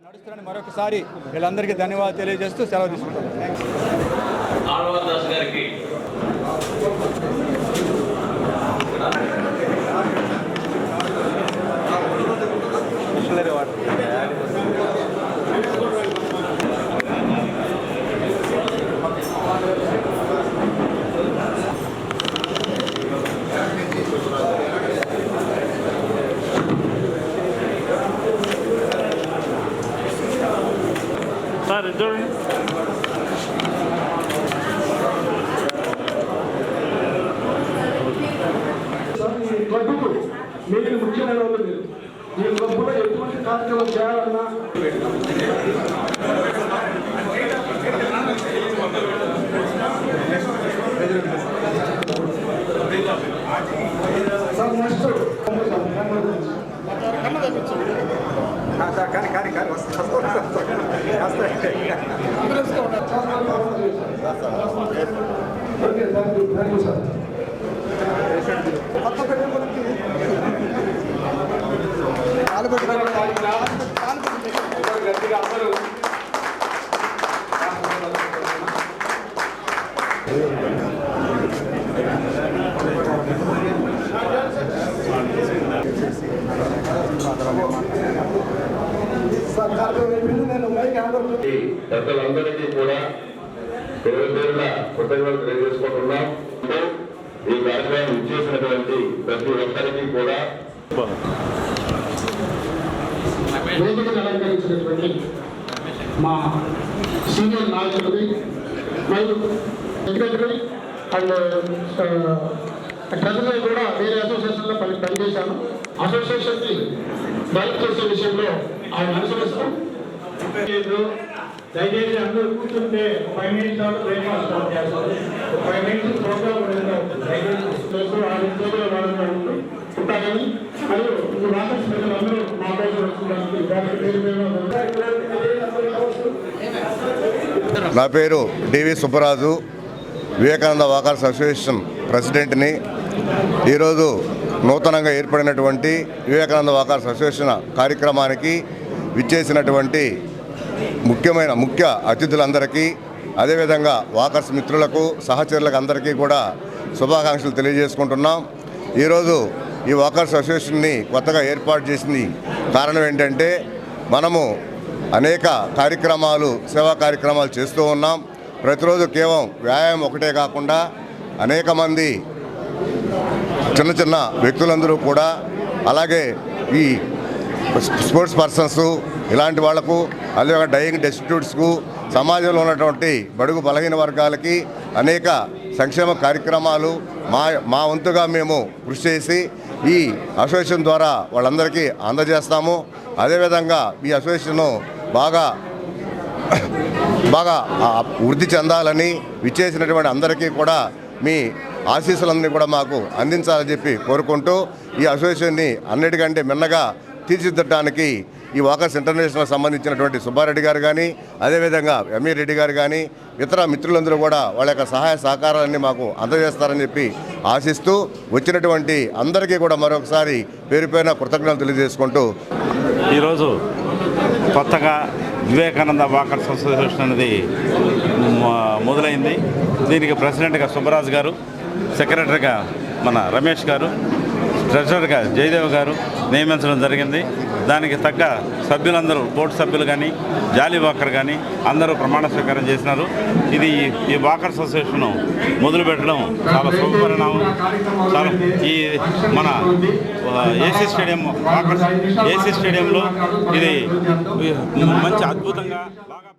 నడుస్తున్నాను మరొకసారి వీళ్ళందరికీ ధన్యవాదాలు తెలియజేస్తూ సెలవు తీసుకుంటాను సార్ ఇది చూడండి మీరు ముఖ్యమైన వాళ్ళు మీరు. ఈ క్లబ్లో ఎటువంటి కార్యక్రమం చేయాలన్నా okay thank you thank you sir sir పెద్దలందరికీ కూడా పేరు పేరున కృతజ్ఞతలు తెలియజేసుకుంటున్నాం. ఈ కార్యక్రమం ఇచ్చేసినటువంటి ప్రతి ఒక్కరికి కూడా వేదికను అలంకరించినటువంటి మా సీనియర్ నాయకులకి మరియు సెక్రటరీ అండ్ ట్రెజరీ కూడా వేరే అసోసియేషన్లో పని పనిచేశాను. అసోసియేషన్కి డైరెక్ట్ చేసే విషయంలో ఆయన అనుసరిస్తాం దయచేసి అందరూ కూర్చుంటే ఫైవ్ మినిట్స్ తర్వాత బ్రేక్ఫాస్ట్ స్టార్ట్ చేస్తారు ఫైవ్ మినిట్స్ ప్రోగ్రామ్ దయచేసి ఆరు రోజుల మరియు ఈ రాష్ట్ర అందరూ మా కోసం వస్తున్నారు నా పేరు DV Subbaraju Vivekananda walkers association ప్రెసిడెంట్ని. ఈరోజు నూతనంగా ఏర్పడినటువంటి వివేకానంద వాకర్స్ అసోసియేషన్ కార్యక్రమానికి విచ్చేసినటువంటి ముఖ్యమైన ముఖ్య అతిథులందరికీ అదేవిధంగా వాకర్స్ మిత్రులకు సహచరులకు అందరికీ కూడా శుభాకాంక్షలు తెలియజేసుకుంటున్నాం. ఈరోజు ఈ వాకర్స్ అసోసియేషన్ని కొత్తగా ఏర్పాటు చేసింది కారణం ఏంటంటే మనము అనేక కార్యక్రమాలు సేవా కార్యక్రమాలు చేస్తూ ఉన్నాం. ప్రతిరోజు కేవలం వ్యాయామం ఒకటే కాకుండా అనేక మంది చిన్న చిన్న వ్యక్తులందరూ కూడా అలాగే ఈ స్పోర్ట్స్ పర్సన్స్ ఇలాంటి వాళ్ళకు అదేవిధంగా డయింగ్ డెస్టిట్యూట్స్కు సమాజంలో ఉన్నటువంటి బడుగు బలహీన వర్గాలకి అనేక సంక్షేమ కార్యక్రమాలు మా మా వంతుగా మేము కృషి చేసి ఈ అసోసియేషన్ ద్వారా వాళ్ళందరికీ అందజేస్తాము. అదేవిధంగా ఈ అసోసియేషన్ను బాగా బాగా వృద్ధి చెందాలని విచ్చేసినటువంటి అందరికీ కూడా మీ ఆశీస్సులన్నీ కూడా మాకు అందించాలని చెప్పి కోరుకుంటూ ఈ అసోసియేషన్ని అన్నిటికంటే మిన్నగా తీర్చిదిద్దడానికి ఈ వాకర్స్ ఇంటర్నేషనల్ సంబంధించినటువంటి సుబ్బారెడ్డి గారు కానీ అదేవిధంగా ఎంఈ రెడ్డి గారు కానీ ఇతర మిత్రులందరూ కూడా వాళ్ళ యొక్క సహాయ సహకారాలన్నీ మాకు అందజేస్తారని చెప్పి ఆశిస్తూ వచ్చినటువంటి అందరికీ కూడా మరొకసారి పేరుపైన కృతజ్ఞతలు తెలియజేసుకుంటూ ఈరోజు కొత్తగా వివేకానంద వాకర్స్ అసోసియేషన్ అనేది మొదలైంది. దీనికి ప్రెసిడెంట్గా సుబ్బరాజు గారు సెక్రటరీగా మన రమేష్ గారు ట్రెజరర్గా జయదేవ్ గారు నియమించడం జరిగింది. దానికి తగ్గ సభ్యులందరూ బోర్డు సభ్యులు కానీ జాలీ వాకర్ కానీ అందరూ ప్రమాణ స్వీకారం చేసినారు. ఇది ఈ- వాకర్ వాకర్స్ అసోసియేషన్ మొదలు పెట్టడం చాలా శుభపరిణామం చాలా ఈ మన ఏసీ స్టేడియం వాకర్ ఏసీ స్టేడియంలో ఇది మంచి అద్భుతంగా బాగా